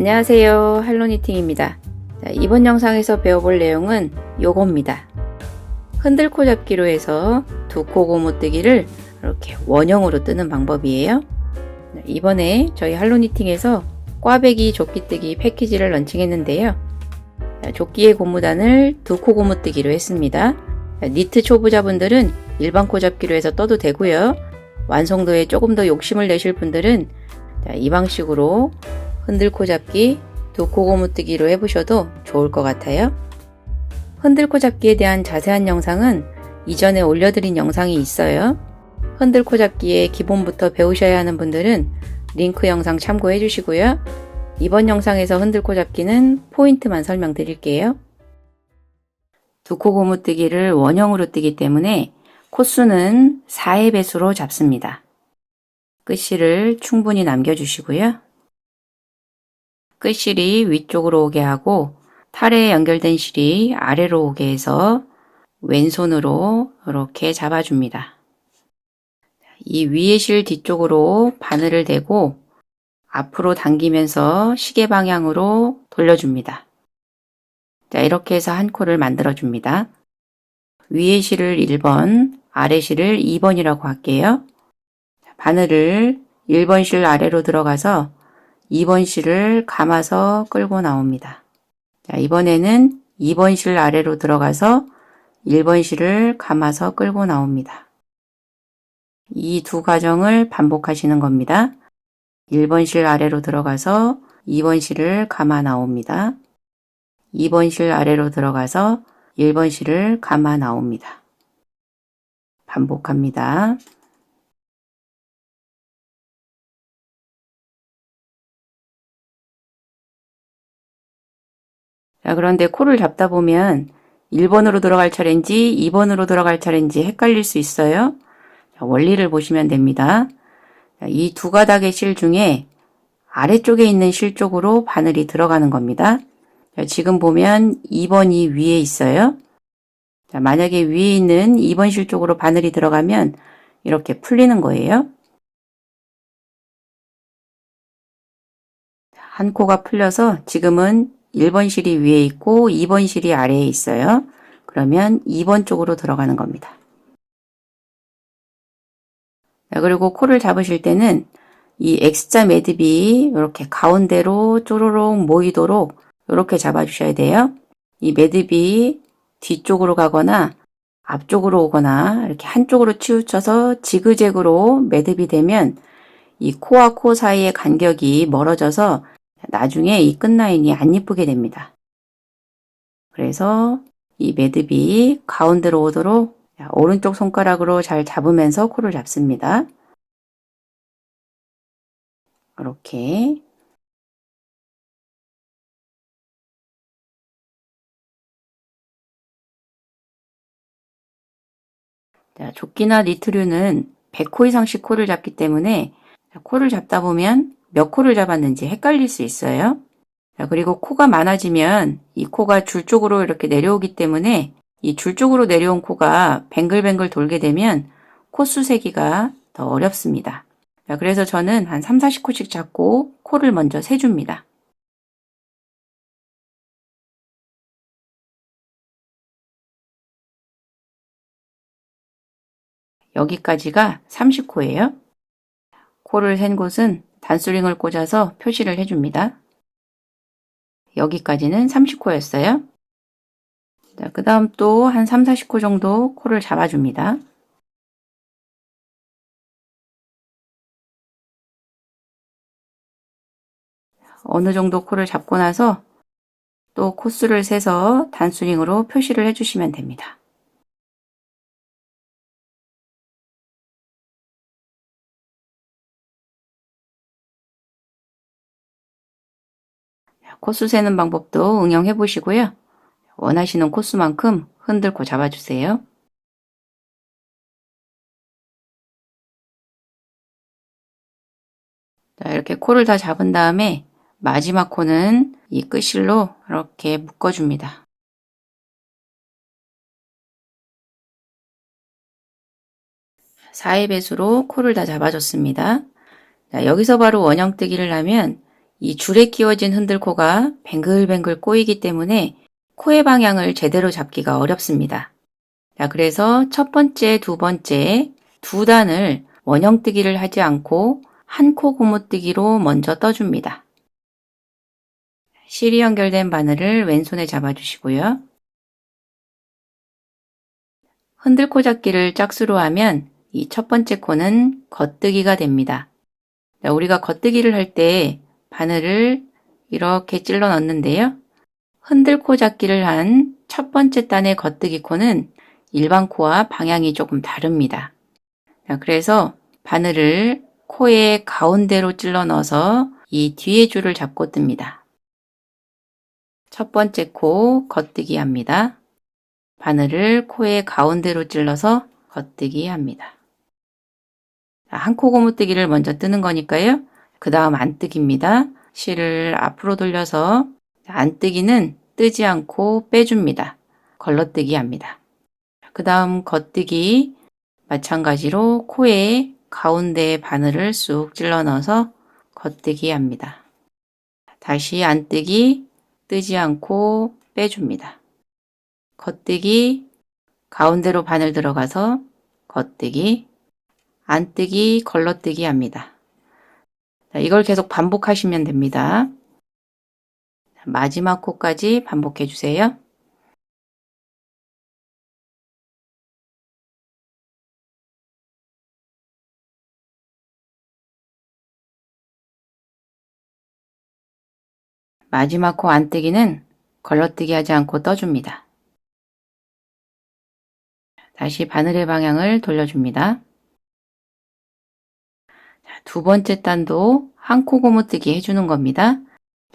안녕하세요. 할로니팅입니다. 자, 이번 영상에서 배워볼 내용은 요겁니다. 흔들코 잡기로 해서 두 코 고무뜨기를 이렇게 원형으로 뜨는 방법이에요. 자, 이번에 저희 할로니팅에서 꽈배기 조끼뜨기 패키지를 런칭했는데요. 자, 조끼의 고무단을 두 코 고무뜨기로 했습니다. 자, 니트 초보자분들은 일반 코 잡기로 해서 떠도 되고요. 완성도에 조금 더 욕심을 내실 분들은 자, 이 방식으로 흔들코 잡기, 두코 고무뜨기로 해보셔도 좋을 것 같아요. 흔들코 잡기에 대한 자세한 영상은 이전에 올려드린 영상이 있어요. 흔들코 잡기의 기본부터 배우셔야 하는 분들은 링크 영상 참고해 주시고요. 이번 영상에서 흔들코 잡기는 포인트만 설명드릴게요. 두코 고무뜨기를 원형으로 뜨기 때문에 코수는 4의 배수로 잡습니다. 끝실을 충분히 남겨주시고요. 끝실이 위쪽으로 오게 하고 탈에 연결된 실이 아래로 오게 해서 왼손으로 이렇게 잡아줍니다. 이 위의 실 뒤쪽으로 바늘을 대고 앞으로 당기면서 시계 방향으로 돌려줍니다. 자, 이렇게 해서 한 코를 만들어줍니다. 위의 실을 1번, 아래 실을 2번이라고 할게요. 바늘을 1번 실 아래로 들어가서 2번 실을 감아서 끌고 나옵니다. 자, 이번에는 2번 실 아래로 들어가서 1번 실을 감아서 끌고 나옵니다. 이 두 과정을 반복하시는 겁니다. 1번 실 아래로 들어가서 2번 실을 감아 나옵니다. 2번 실 아래로 들어가서 1번 실을 감아 나옵니다. 반복합니다. 자, 그런데 코를 잡다 보면 1번으로 들어갈 차례인지 2번으로 들어갈 차례인지 헷갈릴 수 있어요. 자, 원리를 보시면 됩니다. 이 두 가닥의 실 중에 아래쪽에 있는 실 쪽으로 바늘이 들어가는 겁니다. 자, 지금 보면 2번이 위에 있어요. 자, 만약에 위에 있는 2번 실 쪽으로 바늘이 들어가면 이렇게 풀리는 거예요. 한 코가 풀려서 지금은 1번 실이 위에 있고 2번 실이 아래에 있어요. 그러면 2번 쪽으로 들어가는 겁니다. 자, 그리고 코를 잡으실 때는 이 X자 매듭이 이렇게 가운데로 쪼로록 모이도록 이렇게 잡아주셔야 돼요. 이 매듭이 뒤쪽으로 가거나 앞쪽으로 오거나 이렇게 한쪽으로 치우쳐서 지그재그로 매듭이 되면 이 코와 코 사이의 간격이 멀어져서 나중에 이 끝라인이 안 이쁘게 됩니다. 그래서 이 매듭이 가운데로 오도록 오른쪽 손가락으로 잘 잡으면서 코를 잡습니다. 이렇게 자, 조끼나 니트류는 100코 이상씩 코를 잡기 때문에 코를 잡다 보면 몇 코를 잡았는지 헷갈릴 수 있어요. 자, 그리고 코가 많아지면 이 코가 줄 쪽으로 이렇게 내려오기 때문에 이 줄 쪽으로 내려온 코가 뱅글뱅글 돌게 되면 코수 세기가 더 어렵습니다. 자, 그래서 저는 한 3, 40코씩 잡고 코를 먼저 세줍니다. 여기까지가 30코예요. 코를 센 곳은 단수링을 꽂아서 표시를 해줍니다. 여기까지는 30코였어요. 자, 그 다음 또 한 3, 40코 정도 코를 잡아줍니다. 어느 정도 코를 잡고 나서 또 코수를 세서 단수링으로 표시를 해주시면 됩니다. 코수 세는 방법도 응용해 보시고요. 원하시는 코수만큼 흔들고 잡아주세요. 자, 이렇게 코를 다 잡은 다음에 마지막 코는 이 끝실로 이렇게 묶어줍니다. 사의 배수로 코를 다 잡아줬습니다. 자, 여기서 바로 원형뜨기를 하면 이 줄에 끼워진 흔들코가 뱅글뱅글 꼬이기 때문에 코의 방향을 제대로 잡기가 어렵습니다. 자, 그래서 첫 번째, 두 번째 두 단을 원형뜨기를 하지 않고 한 코 고무뜨기로 먼저 떠줍니다. 실이 연결된 바늘을 왼손에 잡아주시고요. 흔들코 잡기를 짝수로 하면 이 첫 번째 코는 겉뜨기가 됩니다. 자, 우리가 겉뜨기를 할 때 바늘을 이렇게 찔러 넣는데요. 흔들코 잡기를 한 첫 번째 단의 겉뜨기 코는 일반 코와 방향이 조금 다릅니다. 자, 그래서 바늘을 코의 가운데로 찔러 넣어서 이 뒤에 줄을 잡고 뜹니다. 첫 번째 코 겉뜨기 합니다. 바늘을 코의 가운데로 찔러서 겉뜨기 합니다. 한 코 고무뜨기를 먼저 뜨는 거니까요. 그 다음 안뜨기입니다. 실을 앞으로 돌려서 안뜨기는 뜨지 않고 빼줍니다. 걸러뜨기 합니다. 그 다음 겉뜨기 마찬가지로 코에 가운데 바늘을 쑥 찔러 넣어서 겉뜨기 합니다. 다시 안뜨기 뜨지 않고 빼줍니다. 겉뜨기 가운데로 바늘 들어가서 겉뜨기 안뜨기 걸러뜨기 합니다. 이걸 계속 반복하시면 됩니다. 마지막 코까지 반복해 주세요. 마지막 코 안뜨기는 걸러뜨기 하지 않고 떠줍니다. 다시 바늘의 방향을 돌려줍니다. 두 번째 단도 한 코 고무뜨기 해주는 겁니다.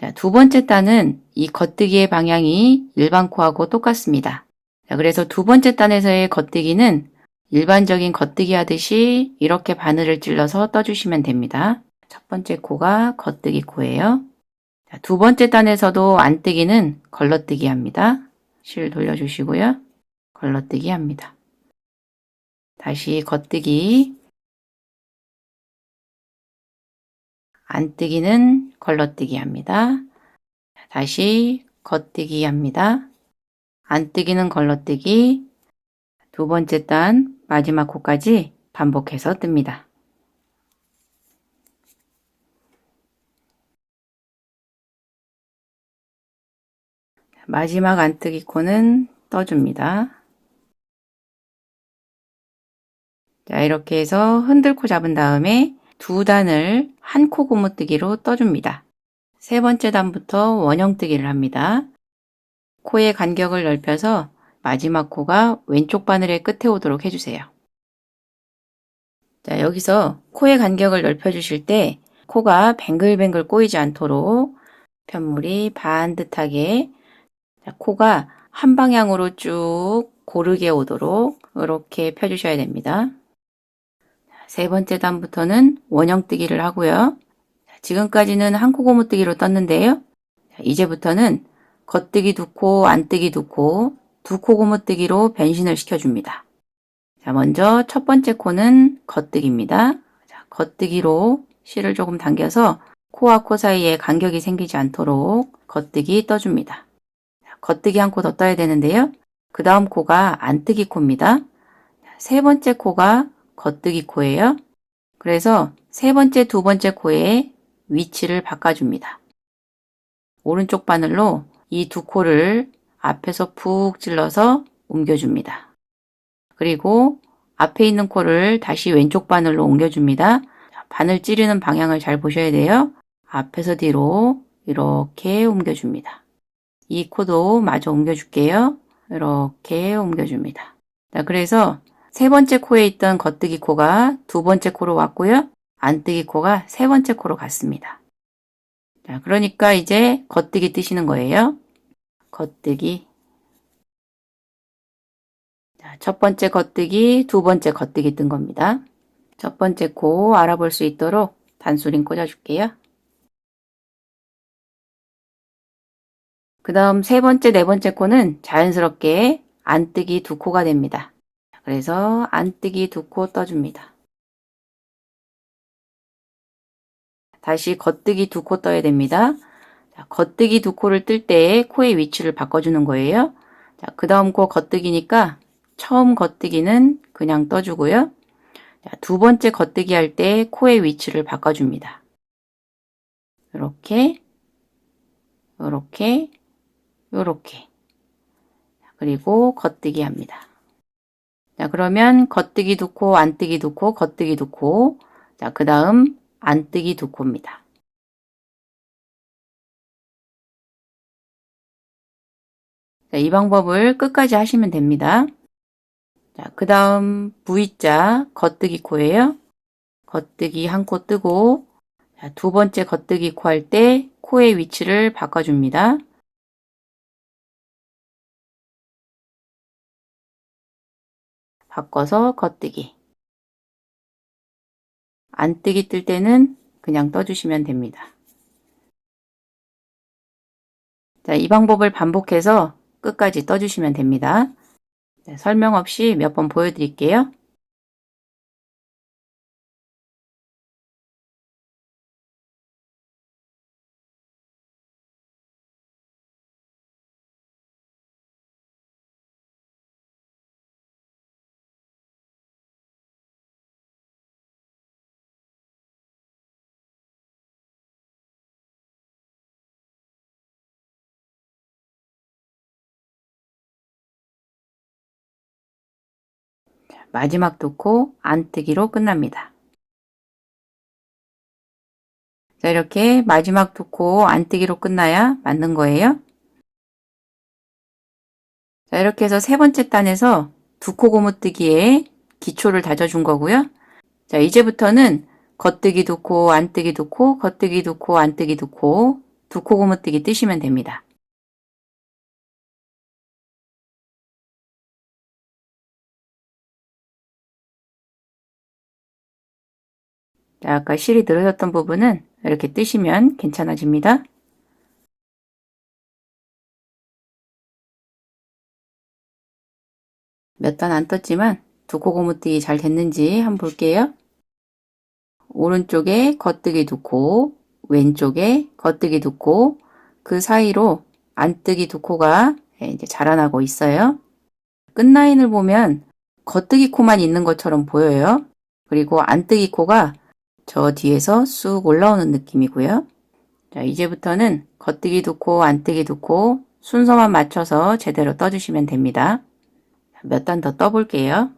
자, 두 번째 단은 이 겉뜨기의 방향이 일반 코하고 똑같습니다. 자, 그래서 두 번째 단에서의 겉뜨기는 일반적인 겉뜨기 하듯이 이렇게 바늘을 찔러서 떠주시면 됩니다. 첫 번째 코가 겉뜨기 코예요. 자, 두 번째 단에서도 안뜨기는 걸러뜨기 합니다. 실 돌려주시고요. 걸러뜨기 합니다. 다시 겉뜨기 안뜨기는 걸러뜨기 합니다. 다시 겉뜨기 합니다. 안뜨기는 걸러뜨기 두 번째 단 마지막 코까지 반복해서 뜹니다. 마지막 안뜨기 코는 떠줍니다. 자, 이렇게 해서 흔들코 잡은 다음에 두 단을 한 코 고무뜨기로 떠줍니다. 세 번째 단부터 원형뜨기를 합니다. 코의 간격을 넓혀서 마지막 코가 왼쪽 바늘의 끝에 오도록 해주세요. 자, 여기서 코의 간격을 넓혀주실 때 코가 뱅글뱅글 꼬이지 않도록 편물이 반듯하게 자, 코가 한 방향으로 쭉 고르게 오도록 이렇게 펴주셔야 됩니다. 세 번째 단부터는 원형뜨기를 하고요. 지금까지는 한코 고무뜨기로 떴는데요. 이제부터는 겉뜨기 두 코, 안뜨기 두 코, 두 코 고무뜨기로 변신을 시켜줍니다. 자, 먼저 첫 번째 코는 겉뜨기입니다. 자, 겉뜨기로 실을 조금 당겨서 코와 코 사이에 간격이 생기지 않도록 겉뜨기 떠줍니다. 겉뜨기 한 코 더 떠야 되는데요. 그 다음 코가 안뜨기 코입니다. 세 번째 코가 겉뜨기 코예요. 그래서 세 번째, 두 번째 코의 위치를 바꿔줍니다. 오른쪽 바늘로 이 두 코를 앞에서 푹 찔러서 옮겨줍니다. 그리고 앞에 있는 코를 다시 왼쪽 바늘로 옮겨줍니다. 바늘 찌르는 방향을 잘 보셔야 돼요. 앞에서 뒤로 이렇게 옮겨줍니다. 이 코도 마저 옮겨줄게요. 이렇게 옮겨줍니다. 자, 그래서 세 번째 코에 있던 겉뜨기 코가 두 번째 코로 왔고요. 안뜨기 코가 세 번째 코로 갔습니다. 자, 그러니까 이제 겉뜨기 뜨시는 거예요. 겉뜨기. 자, 첫 번째 겉뜨기, 두 번째 겉뜨기 뜬 겁니다. 첫 번째 코 알아볼 수 있도록 단수링 꽂아줄게요. 그 다음 세 번째, 네 번째 코는 자연스럽게 안뜨기 두 코가 됩니다. 그래서 안뜨기 두 코 떠줍니다. 다시 겉뜨기 두 코 떠야 됩니다. 자, 겉뜨기 두 코를 뜰 때 코의 위치를 바꿔주는 거예요. 자, 그 다음 코 겉뜨기니까 처음 겉뜨기는 그냥 떠주고요. 자, 두 번째 겉뜨기 할 때 코의 위치를 바꿔줍니다. 이렇게, 이렇게, 이렇게. 그리고 겉뜨기 합니다. 자, 그러면 겉뜨기 두 코, 안뜨기 두 코, 겉뜨기 두 코. 자, 그 다음 안뜨기 두 코입니다. 자, 이 방법을 끝까지 하시면 됩니다. 자, 그 다음 V자 겉뜨기 코예요. 겉뜨기 한 코 뜨고 자, 두 번째 겉뜨기 코 할 때 코의 위치를 바꿔줍니다. 바꿔서 겉뜨기. 안뜨기 뜰 때는 그냥 떠주시면 됩니다. 자, 이 방법을 반복해서 끝까지 떠주시면 됩니다. 네, 설명 없이 몇 번 보여드릴게요. 마지막 두코 안뜨기로 끝납니다. 자, 이렇게 마지막 두코 안뜨기로 끝나야 맞는 거예요. 자, 이렇게 해서 세 번째 단에서 두코 고무뜨기에 기초를 다져준 거고요. 자, 이제부터는 겉뜨기 두 코, 안뜨기 두 코, 겉뜨기 두 코, 안뜨기 두 코, 두코 고무뜨기 뜨시면 됩니다. 아까 실이 늘어졌던 부분은 이렇게 뜨시면 괜찮아집니다. 몇 단 안 떴지만 두코 고무뜨기 잘 됐는지 한번 볼게요. 오른쪽에 겉뜨기 두 코, 왼쪽에 겉뜨기 두 코, 그 사이로 안뜨기 두 코가 이제 자라나고 있어요. 끝라인을 보면 겉뜨기 코만 있는 것처럼 보여요. 그리고 안뜨기 코가 저 뒤에서 쑥 올라오는 느낌이고요. 자, 이제부터는 겉뜨기 두 코, 안뜨기 두코 순서만 맞춰서 제대로 떠주시면 됩니다. 몇 단 더 떠볼게요.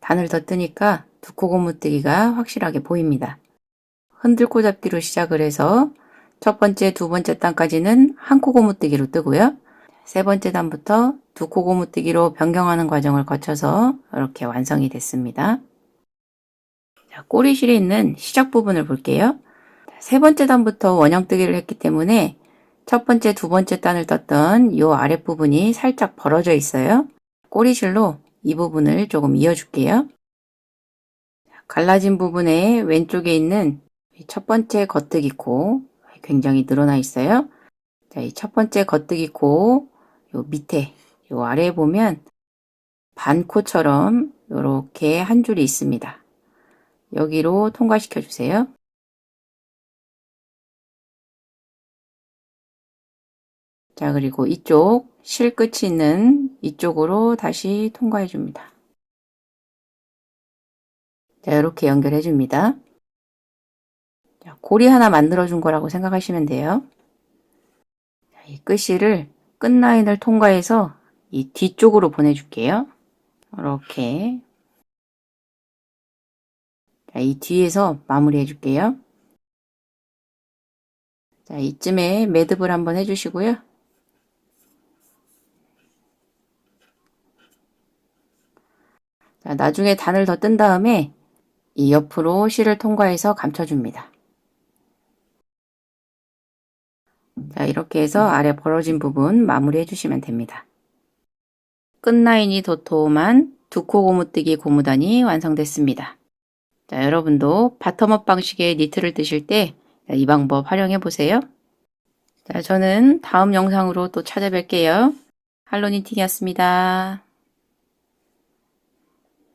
단을 더 뜨니까 두코 고무뜨기가 확실하게 보입니다. 흔들코 잡기로 시작을 해서 첫 번째, 두 번째 단까지는 한 코 고무뜨기로 뜨고요. 세 번째 단부터 두 코 고무뜨기로 변경하는 과정을 거쳐서 이렇게 완성이 됐습니다. 자, 꼬리실에 있는 시작 부분을 볼게요. 세 번째 단부터 원형뜨기를 했기 때문에 첫 번째, 두 번째 단을 떴던 이 아랫부분이 살짝 벌어져 있어요. 꼬리실로 이 부분을 조금 이어줄게요. 갈라진 부분에 왼쪽에 있는 첫 번째 겉뜨기 코 굉장히 늘어나 있어요. 자, 이 첫 번째 겉뜨기 코, 요 밑에, 요 아래에 보면 반코처럼 이렇게 한 줄이 있습니다. 여기로 통과시켜 주세요. 자, 그리고 이쪽 실 끝이 있는 이쪽으로 다시 통과해 줍니다. 자, 이렇게 연결해 줍니다. 자, 고리 하나 만들어 준 거라고 생각하시면 돼요. 자, 이 끝실을 끝라인을 통과해서 이 뒤쪽으로 보내줄게요. 이렇게 자, 이 뒤에서 마무리 해줄게요. 자, 이쯤에 매듭을 한번 해주시고요. 자, 나중에 단을 더 뜬 다음에 이 옆으로 실을 통과해서 감춰줍니다. 자, 이렇게 해서 아래 벌어진 부분 마무리 해주시면 됩니다. 끝라인이 도톰한 두코 고무뜨기 고무단이 완성됐습니다. 자, 여러분도 바텀업 방식의 니트를 뜨실 때 이 방법 활용해 보세요. 자, 저는 다음 영상으로 또 찾아뵐게요. 할로니팅이었습니다.